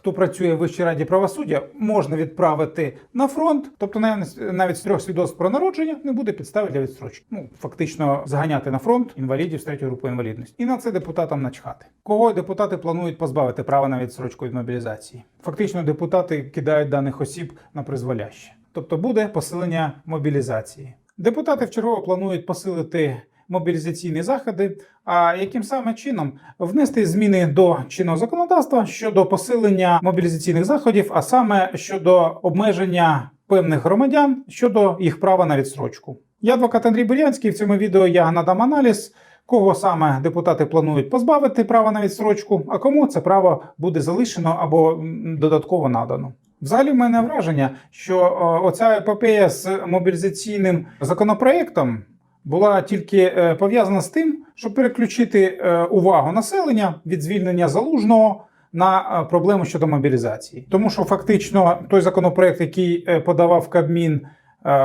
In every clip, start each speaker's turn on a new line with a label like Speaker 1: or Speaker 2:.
Speaker 1: хто працює в Вищій раді правосуддя, можна відправити на фронт, тобто наявність навіть з трьох свідоцтв про народження не буде підстави для відстрочки. Ну фактично заганяти на фронт інвалідів з третьої групи інвалідності. І на це депутатам начхати. Кого депутати планують позбавити права на відстрочку від мобілізації? Фактично, депутати кидають даних осіб на призволяще. Тобто буде посилення мобілізації. Депутати вчергово планують посилити мобілізаційні заходи. А яким саме чином внести зміни до чинного законодавства щодо посилення мобілізаційних заходів, а саме щодо обмеження певних громадян щодо їх права на відстрочку? Я адвокат Андрій Бурянський. В цьому відео я надам аналіз. Кого саме депутати планують позбавити права на відстрочку, а кому це право буде залишено або додатково надано? Взагалі, в мене враження, що оця епопея з мобілізаційним законопроектом була тільки е, пов'язана з тим, щоб переключити е, увагу населення від звільнення залужного на е, проблему щодо мобілізації. Тому що фактично той законопроект, який подавав Кабмін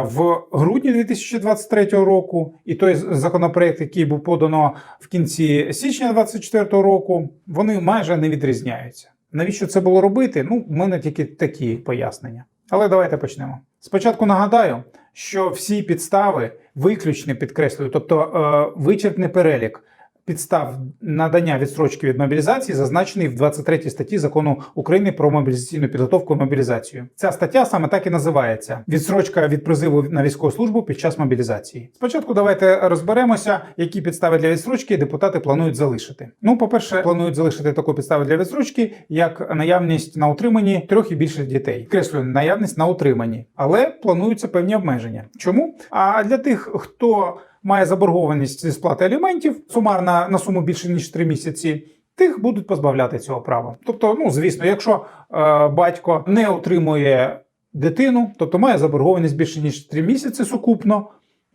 Speaker 1: в грудні 2023 року, і той законопроект, який був подано в кінці січня 2024 року, вони майже не відрізняються. Навіщо це було робити? Ну, в мене тільки такі пояснення. Але давайте почнемо. Спочатку нагадаю, що всі підстави виключні підкреслюю, тобто е, вичерпний перелік підстав надання відстрочки від мобілізації зазначений в 23 статті закону України про мобілізаційну підготовку і мобілізацію. Ця стаття саме так і називається: відстрочка від призиву на військову службу під час мобілізації. Спочатку давайте розберемося, які підстави для відстрочки депутати планують залишити. Ну, по-перше, планують залишити таку підставу для відстрочки, як наявність на утриманні трьох і більше дітей. Креслюю наявність на утриманні, але плануються певні обмеження. Чому? А для тих, хто має заборгованість зі сплати аліментів, сумарна на суму більше ніж 3 місяці. Тих будуть позбавляти цього права. Тобто, ну звісно, якщо е, батько не отримує дитину, тобто має заборгованість більше ніж 3 місяці сукупно,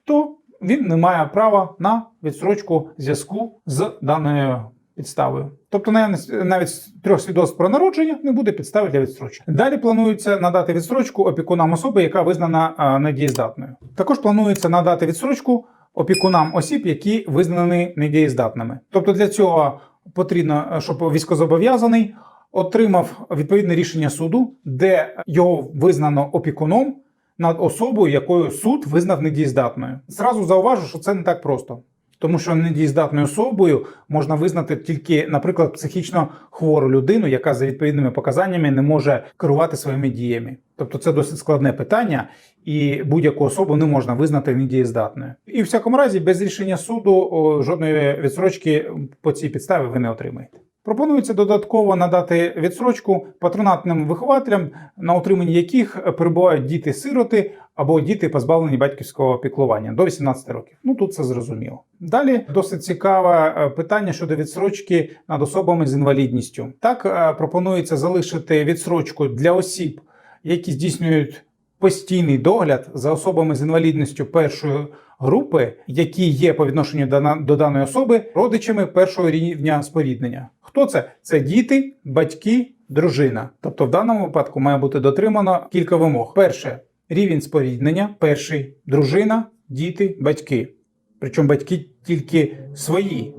Speaker 1: то він не має права на відстрочку зв'язку з даною підставою. Тобто навіть трьох свідоцтв про народження не буде підстави для відстрочки. Далі планується надати відстрочку опікунам особи, яка визнана а, недієздатною. Також планується надати відстрочку опікунам осіб, які визнані недієздатними. Тобто для цього потрібно, щоб військозобов'язаний отримав відповідне рішення суду, де його визнано опікуном над особою, якою суд визнав недієздатною. Зразу зауважу, що це не так просто. Тому що недієздатною особою можна визнати тільки, наприклад, психічно хвору людину, яка за відповідними показаннями не може керувати своїми діями. Тобто це досить складне питання, і будь-яку особу не можна визнати недієздатною. І в всякому разі, без рішення суду жодної відсрочки по цій підставі ви не отримаєте. Пропонується додатково надати відсрочку патронатним вихователям, на утриманні яких перебувають діти-сироти або діти, позбавлені батьківського піклування до 18 років. Ну тут це зрозуміло. Далі досить цікаве е, питання щодо відсрочки над особами з інвалідністю. Так е, пропонується залишити відсрочку для осіб, які здійснюють постійний догляд за особами з інвалідністю першої групи, які є по відношенню до даної особи родичами першого рівня споріднення. Хто це? Це діти, батьки, дружина. Тобто, в даному випадку має бути дотримано кілька вимог. Перше рівень споріднення, перший дружина, діти, батьки. Причому батьки тільки свої.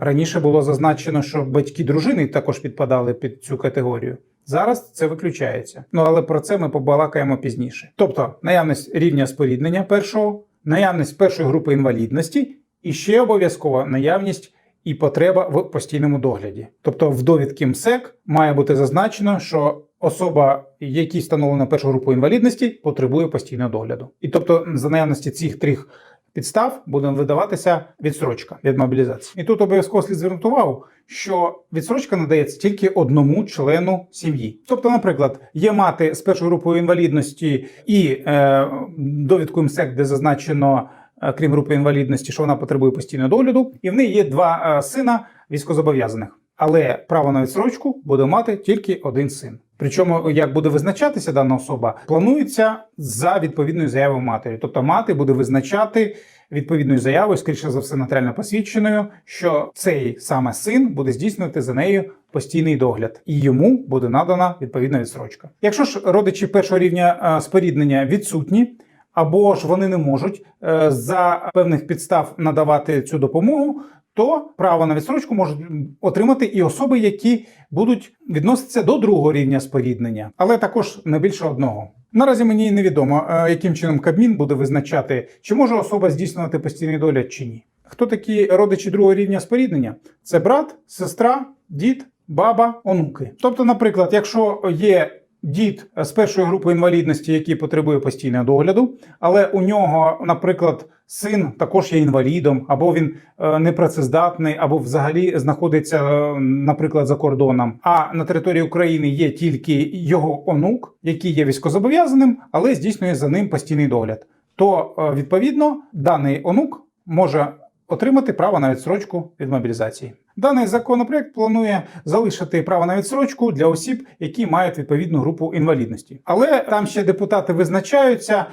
Speaker 1: Раніше було зазначено, що батьки дружини також підпадали під цю категорію. Зараз це виключається. Ну але про це ми побалакаємо пізніше. Тобто наявність рівня споріднення першого, наявність першої групи інвалідності і ще обов'язково наявність і потреба в постійному догляді. Тобто в довідки МСЕК має бути зазначено, що особа, якій встановлена першу групу інвалідності, потребує постійного догляду. І тобто, за наявності цих трьох підстав буде видаватися відсрочка від мобілізації. І тут обов'язково слід звернути увагу, що відсрочка надається тільки одному члену сім'ї. Тобто, наприклад, є мати з першою групою інвалідності і е, довідкою МСЕК, де зазначено. е, Крім групи інвалідності, що вона потребує постійного догляду, і в неї є два е, сина військозобов'язаних. Але право на відсрочку буде мати тільки один син. Причому, як буде визначатися дана особа, планується за відповідною заявою матері. Тобто мати буде визначати відповідною заявою, скоріше за все, нотаріально посвідченою, що цей саме син буде здійснювати за нею постійний догляд, і йому буде надана відповідна відсрочка. Якщо ж родичі першого рівня е, споріднення відсутні, або ж вони не можуть е, за певних підстав надавати цю допомогу, то право на відстрочку можуть отримати і особи, які будуть відноситися до другого рівня споріднення, але також не більше одного. Наразі мені невідомо, е, яким чином Кабмін буде визначати, чи може особа здійснювати постійний догляд чи ні. Хто такі родичі другого рівня споріднення? Це брат, сестра, дід, баба, онуки. Тобто, наприклад, якщо є дід з першої групи інвалідності, який потребує постійного догляду, але у нього, наприклад, син також є інвалідом, або він е, непрацездатний, або взагалі знаходиться, е, наприклад, за кордоном. А на території України є тільки його онук, який є військозобов'язаним, але здійснює за ним постійний догляд. То е, відповідно даний онук може отримати право на відсрочку від мобілізації. Даний законопроект планує залишити право на відсрочку для осіб, які мають відповідну групу інвалідності. Але там ще депутати визначаються.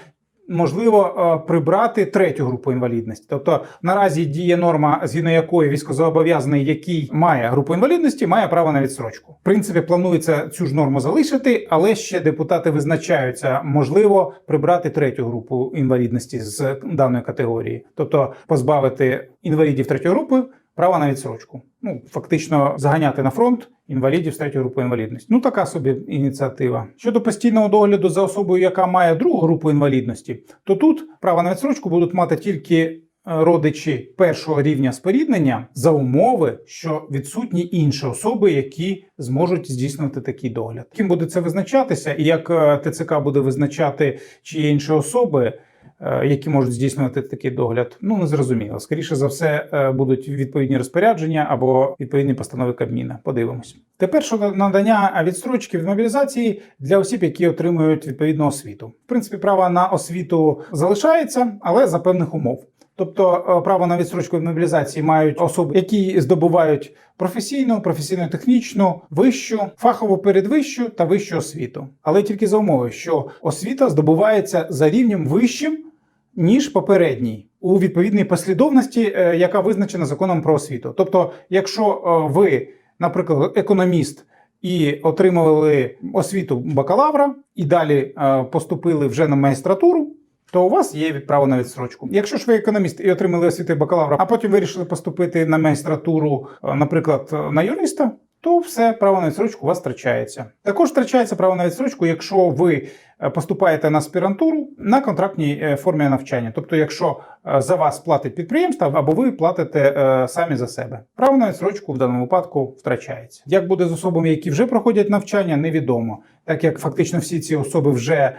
Speaker 1: Можливо, е, прибрати третю групу інвалідності. Тобто наразі діє норма, згідно якої військовозобов'язаний, який має групу інвалідності, має право на відстрочку. В принципі, планується цю ж норму залишити, але ще депутати визначаються, можливо, прибрати третю групу інвалідності з даної категорії, тобто позбавити інвалідів третьої групи права на відсрочку. Ну, фактично заганяти на фронт інвалідів з третьої групи інвалідності. Ну, така собі ініціатива. Щодо постійного догляду за особою, яка має другу групу інвалідності, то тут право на відсрочку будуть мати тільки е, родичі першого рівня споріднення за умови, що відсутні інші особи, які зможуть здійснювати такий догляд. Ким буде це визначатися, і як е, ТЦК буде визначати, чи є інші особи. Е, Які можуть здійснювати такий догляд, ну не зрозуміло. Скоріше за все, е, будуть відповідні розпорядження або відповідні постанови Кабміна. Подивимось. Тепер щодо надання відстрочки від мобілізації для осіб, які отримують відповідну освіту. В принципі, право на освіту залишається, але за певних умов. Тобто е, право на відстрочку від мобілізації мають особи, які здобувають професійну, професійно-технічну, вищу, фахову передвищу та вищу освіту. Але тільки за умови, що освіта здобувається за рівнем вищим, ніж попередній. У відповідній послідовності, е, яка визначена законом про освіту. Тобто, якщо е, ви, наприклад, економіст і отримували освіту бакалавра, і далі е, поступили вже на магістратуру, то у вас є право на відстрочку. Якщо ж ви економіст і отримали освіту бакалавра, а потім вирішили поступити на магістратуру, наприклад, на юриста. То все право на відстрочку у вас втрачається. Також втрачається право на відстрочку, якщо ви е, поступаєте на аспірантуру на контрактній е, формі навчання. Тобто, якщо е, за вас платить підприємство, або ви платите самі за себе. Право на відстрочку в даному випадку втрачається. Як буде з особами, які вже проходять навчання, невідомо, так як фактично всі ці особи вже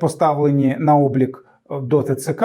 Speaker 1: поставлені на облік до ТЦК.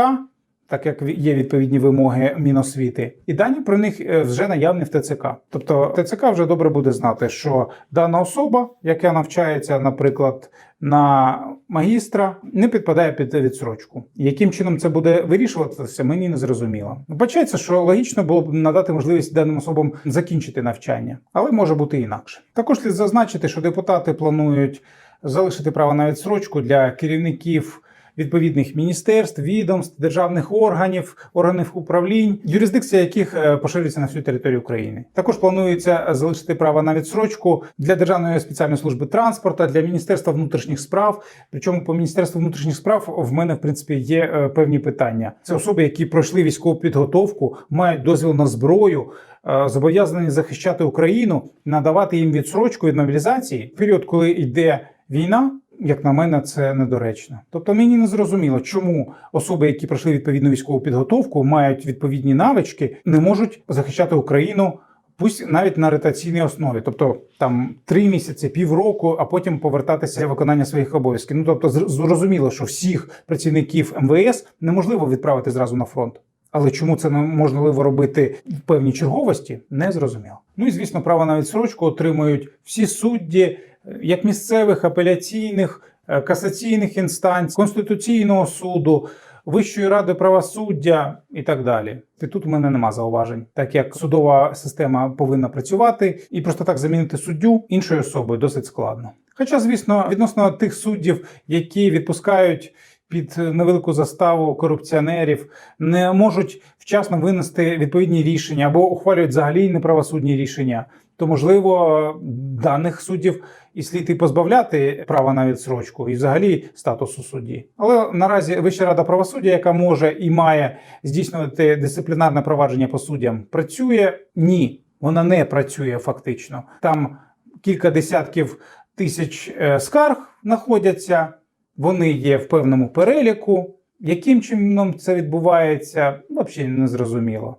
Speaker 1: Так як є відповідні вимоги Міносвіти, і дані про них е, вже наявні в ТЦК. Тобто ТЦК вже добре буде знати, що дана особа, яка навчається, наприклад, на магістра, не підпадає під відсрочку. Яким чином це буде вирішуватися, мені не зрозуміло. Вбачається, що логічно було б надати можливість даним особам закінчити навчання, але може бути інакше. Також слід зазначити, що депутати планують залишити право на відсрочку для керівників відповідних міністерств, відомств, державних органів, органів управлінь, юрисдикція яких е, поширюється на всю територію України. Також планується залишити право на відсрочку для Державної спеціальної служби транспорту, для Міністерства внутрішніх справ. Причому по Міністерству внутрішніх справ в мене в принципі є е, певні питання. Це особи, які пройшли військову підготовку, мають дозвіл на зброю. е, Зобов'язані захищати Україну, надавати їм відсрочку від мобілізації в період, коли йде війна, як на мене, це недоречно. Тобто мені не зрозуміло, чому особи, які пройшли відповідну військову підготовку, мають відповідні навички, не можуть захищати Україну. Пусть навіть на ротаційній основі, тобто там три місяці, півроку, а потім повертатися для виконання своїх обов'язків. Ну тобто, зр- зрозуміло, що всіх працівників МВС неможливо відправити зразу на фронт. Але чому це неможливо робити в певній черговості, не зрозуміло. Ну і звісно, право на відсрочку отримують всі судді, як місцевих, апеляційних, е, касаційних інстанцій, конституційного суду, Вищої ради правосуддя і так далі. І тут у мене нема зауважень, так як судова система повинна працювати, і просто так замінити суддю іншою особою досить складно. Хоча, звісно, відносно тих суддів, які відпускають під невелику заставу корупціонерів, не можуть вчасно винести відповідні рішення або ухвалюють взагалі неправосудні рішення. то можливо даних суддів і слід і позбавляти права на відсрочку і взагалі статусу судді. Але наразі Вища рада правосуддя, яка може і має здійснювати дисциплінарне провадження по суддям, працює ні, вона не працює фактично. Там кілька десятків тисяч е, скарг знаходяться, вони є в певному переліку. Яким чином це відбувається, взагалі не зрозуміло.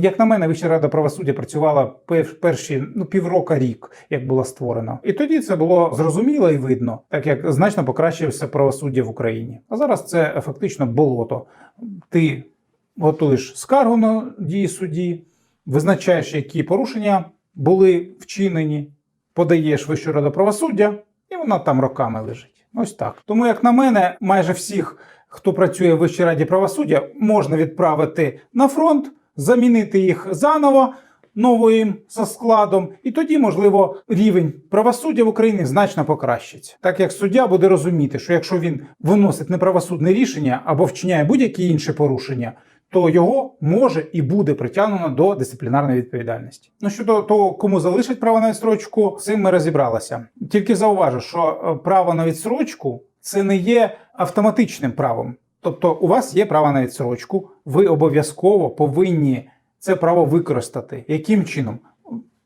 Speaker 1: Як на мене, Вища рада правосуддя працювала перші ну, піврока рік, як була створена. І тоді це було зрозуміло і видно, так як значно покращився правосуддя в Україні. А зараз це фактично болото. Ти готуєш скаргу на дії судді, визначаєш, які порушення були вчинені, подаєш Вищу раду правосуддя, і вона там роками лежить. Ось так. Тому, як на мене, майже всіх, хто працює в Вищій раді правосуддя, можна відправити на фронт, замінити їх заново новим со складом, і тоді, можливо, рівень правосуддя в Україні значно покращиться. Так як суддя буде розуміти, що якщо він виносить неправосудне рішення або вчиняє будь-які інші порушення, то його може і буде притягнено до дисциплінарної відповідальності. Ну щодо того, кому залишать право на відстрочку, цим ми розібралися. Тільки зауважу, що е, право на відстрочку це не є автоматичним правом. Тобто, у вас є право на відсрочку, ви обов'язково повинні це право використати. Яким чином?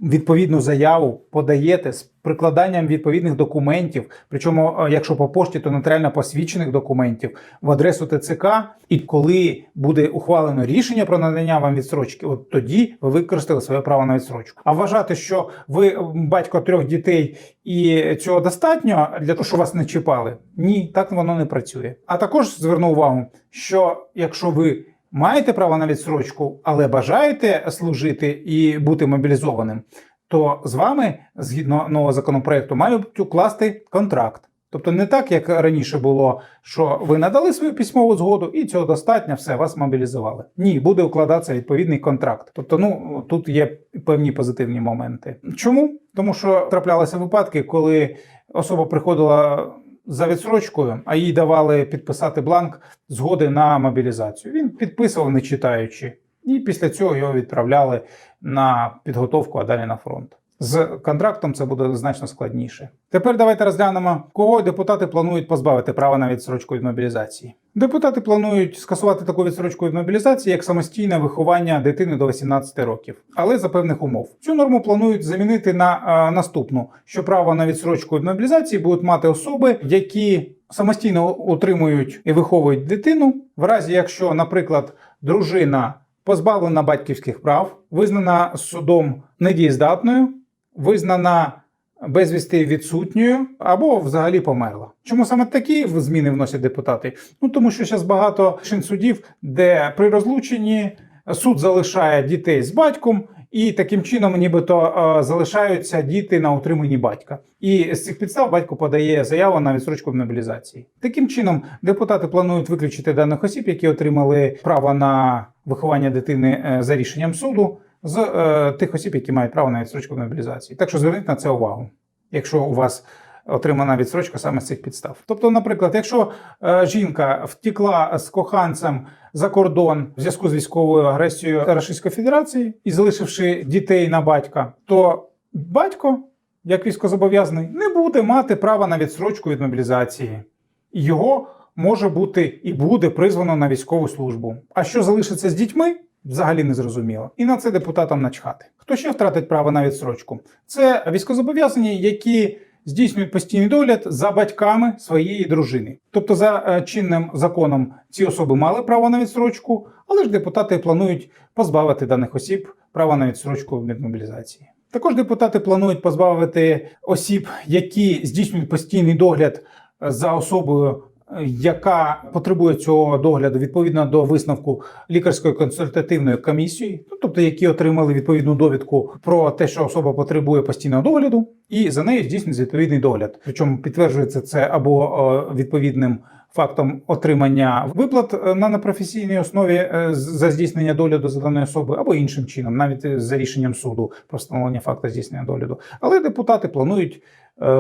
Speaker 1: Відповідну заяву подаєте з прикладанням відповідних документів, причому, е, якщо по пошті, то нотаріально посвідчених документів в адресу ТЦК. І коли буде ухвалено рішення про надання вам відсрочки, от тоді ви використали своє право на відсрочку. А вважати, що ви батько трьох дітей і цього достатньо для того, щоб вас не чіпали. Ні, так воно не працює. А також зверну увагу, що якщо ви маєте право на відсрочку, але бажаєте служити і бути мобілізованим, то з вами, згідно нового законопроекту, мають укласти контракт. Тобто не так, як раніше було, що ви надали свою письмову згоду, і цього достатньо, все, вас мобілізували. Ні, буде укладатися відповідний контракт. Тобто, ну тут є певні позитивні моменти. Чому? Тому що траплялися випадки, коли особа приходила за відсрочкою, а їй давали підписати бланк згоди на мобілізацію. Він підписував, не читаючи, і після цього його відправляли на підготовку, а далі на фронт. З контрактом це буде значно складніше. Тепер давайте розглянемо, кого депутати планують позбавити права на відсрочку від мобілізації. Депутати планують скасувати таку відсрочку від мобілізації як самостійне виховання дитини до 18 років, але за певних умов. Цю норму планують замінити на е, наступну: що право на відсрочку від мобілізації будуть мати особи, які самостійно утримують і виховують дитину, в разі якщо, наприклад, дружина позбавлена батьківських прав, визнана судом недієздатною, визнана безвісти відсутньою або взагалі померла. Чому саме такі зміни вносять депутати? Ну тому що зараз багато рішень судів, де при розлученні суд залишає дітей з батьком. І таким чином, нібито е, залишаються діти на утриманні батька, і з цих підстав батько подає заяву на відсрочку мобілізації. Таким чином, депутати планують виключити даних осіб, які отримали право на виховання дитини е, за рішенням суду, з е, тих осіб, які мають право на відсрочку в мобілізації. Так що зверніть на це увагу, якщо у вас отримана відсрочка саме з цих підстав. Тобто, наприклад, якщо е, жінка втекла з коханцем за кордон в зв'язку з військовою агресією Російської Федерації і залишивши дітей на батька, то батько, як військовозобов'язаний, не буде мати права на відсрочку від мобілізації. Його може бути і буде призвано на військову службу. А що залишиться з дітьми? Взагалі не зрозуміло. І на це депутатам начхати. Хто ще втратить право на відсрочку? Це військовозобов'язані, які здійснюють постійний догляд за батьками своєї дружини. Тобто, за е, чинним законом ці особи мали право на відсрочку, але ж депутати планують позбавити даних осіб права на відсрочку від мобілізації. Також депутати планують позбавити осіб, які здійснюють постійний догляд е, за особою, яка потребує цього догляду відповідно до висновку лікарської консультативної комісії, ну, тобто які отримали відповідну довідку про те, що особа потребує постійного догляду, і за нею здійснюється відповідний догляд. Причому підтверджується це або е, відповідним фактом отримання виплат е, на непрофесійній основі е, за здійснення догляду за даної особи, або іншим чином, навіть за рішенням суду про встановлення факту здійснення догляду. Але депутати планують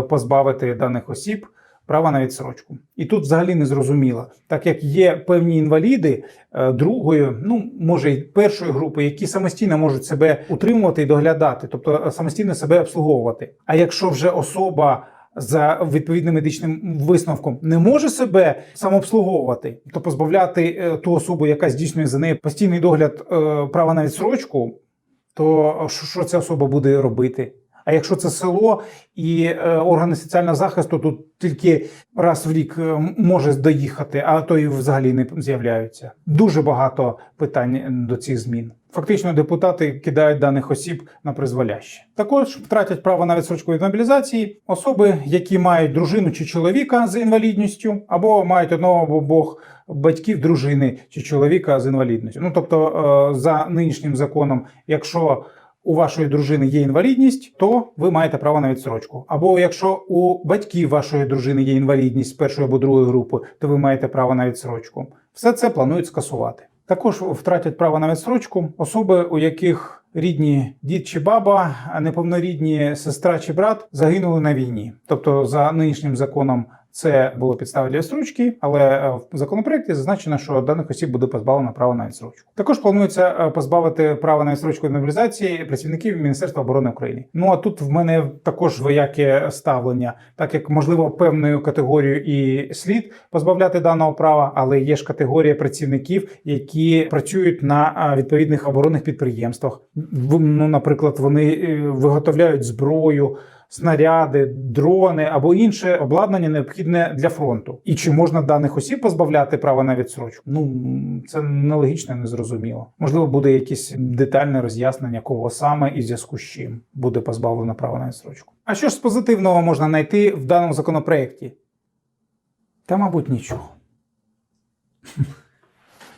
Speaker 1: позбавити даних осіб права на відсрочку. І тут взагалі не зрозуміло, так як є певні інваліди е, другої, ну може й першої групи, які самостійно можуть себе утримувати і доглядати, тобто е, самостійно себе обслуговувати. А якщо вже особа за відповідним медичним висновком не може себе самообслуговувати, то позбавляти е, ту особу, яка здійснює за неї постійний догляд права на відсрочку, то що ця особа буде робити? А якщо це село і е, органи соціального захисту тут тільки раз в рік е, може доїхати, а то і взагалі не з'являються. Дуже багато питань до цих змін. Фактично, депутати кидають даних осіб на призволяще. Також втратять право на відсрочку від мобілізації особи, які мають дружину чи чоловіка з інвалідністю, або мають одного або обох батьків дружини чи чоловіка з інвалідністю. Ну тобто, е, за нинішнім законом, якщо у вашої дружини є інвалідність, то ви маєте право на відсрочку. Або якщо у батьків вашої дружини є інвалідність першої або другої групи, то ви маєте право на відсрочку. Все це планують скасувати. Також втратять право на відсрочку особи, у яких рідні дід чи баба, а неповнорідні сестра чи брат загинули на війні. Тобто, за нинішнім законом це було підстави для відсрочки, але е, в законопроекті зазначено, що даних осіб буде позбавлено права на відсрочку. Також планується е, позбавити права на відсрочку мобілізації працівників Міністерства оборони України. Ну а тут в мене також двояке ставлення, так як можливо певною категорією і слід позбавляти даного права, але є ж категорія працівників, які працюють на е, відповідних оборонних підприємствах. Ну, наприклад, вони виготовляють зброю снаряди, дрони або інше обладнання необхідне для фронту. І чи можна даних осіб позбавляти права на відсрочку? Ну це нелогічно, незрозуміло. Можливо, буде якесь детальне роз'яснення, кого саме і в зв'язку з чим буде позбавлено права на відсрочку. А що ж з позитивного можна знайти в даному законопроекті? Та, мабуть, нічого.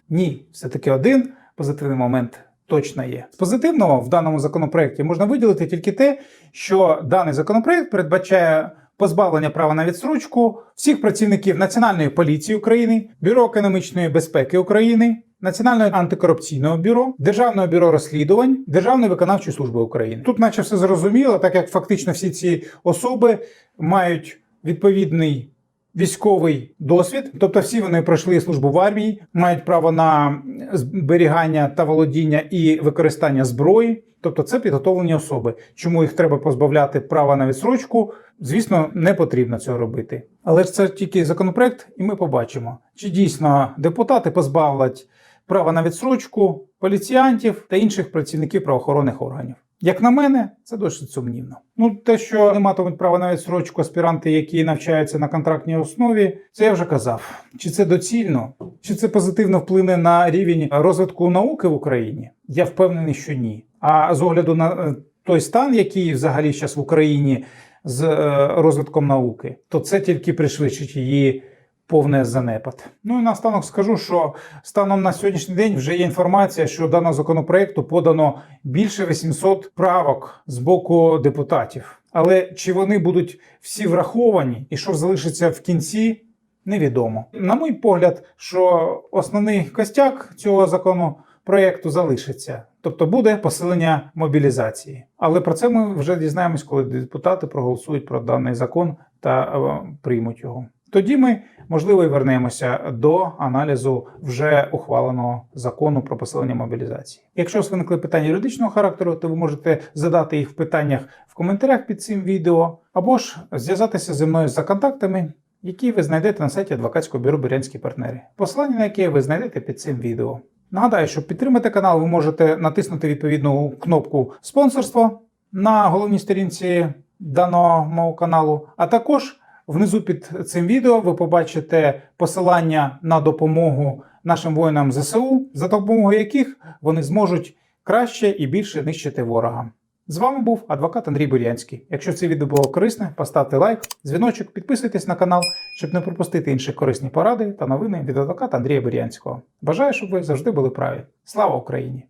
Speaker 1: Ні, все-таки один позитивний момент точно є. З позитивного в даному законопроекті можна виділити тільки те, що даний законопроект передбачає позбавлення права на відсрочку всіх працівників Національної поліції України, Бюро економічної безпеки України. Національного антикорупційного бюро, Державного бюро розслідувань, Державної виконавчої служби України. Тут, наче все зрозуміло, так як фактично всі ці особи мають відповідний військовий досвід, тобто всі вони пройшли службу в армії, мають право на зберігання та володіння і використання зброї. Тобто це підготовлені особи. Чому їх треба позбавляти права на відсрочку? Звісно, не потрібно цього робити. Але ж це тільки законопроект, і ми побачимо, чи дійсно депутати позбавлять права на відсрочку поліціянтів та інших працівників правоохоронних органів. Як на мене, це досить сумнівно. Ну, те, що не матимуть права на відсрочку аспіранти, які навчаються на контрактній основі, це я вже казав. Чи це доцільно, чи це позитивно вплине на рівень розвитку науки в Україні? Я впевнений, що ні. А з огляду на е, той стан, який взагалі зараз в Україні з е, розвитком науки, то це тільки пришвидшить її повний занепад. Ну і наостанок скажу, що станом на сьогоднішній день вже є інформація, що даного законопроекту подано більше 800 правок з боку депутатів. Але чи вони будуть всі враховані, і що залишиться в кінці, невідомо. На мій погляд, що основний костяк цього закону. Проєкту залишиться, тобто буде посилення мобілізації. Але про це ми вже дізнаємось, коли депутати проголосують про даний закон та е, приймуть його. Тоді ми можливо і вернемося до аналізу вже ухваленого закону про посилення мобілізації. Якщо у вас виникли питання юридичного характеру, то ви можете задати їх в питаннях в коментарях під цим відео, або ж зв'язатися зі мною за контактами, які ви знайдете на сайті адвокатського бюро Бурянські партнери, посилання на яке ви знайдете під цим відео. Нагадаю, щоб підтримати канал, ви можете натиснути відповідну кнопку спонсорство на головній сторінці даного мого каналу, а також внизу під цим відео ви побачите посилання на допомогу нашим воїнам ЗСУ, за допомогою яких вони зможуть краще і більше нищити ворога. З вами був адвокат Андрій Бурянський. Якщо це відео було корисне, поставте лайк, дзвіночок, підписуйтесь на канал, щоб не пропустити інші корисні поради та новини від адвоката Андрія Бурянського. Бажаю, щоб ви завжди були праві. Слава Україні!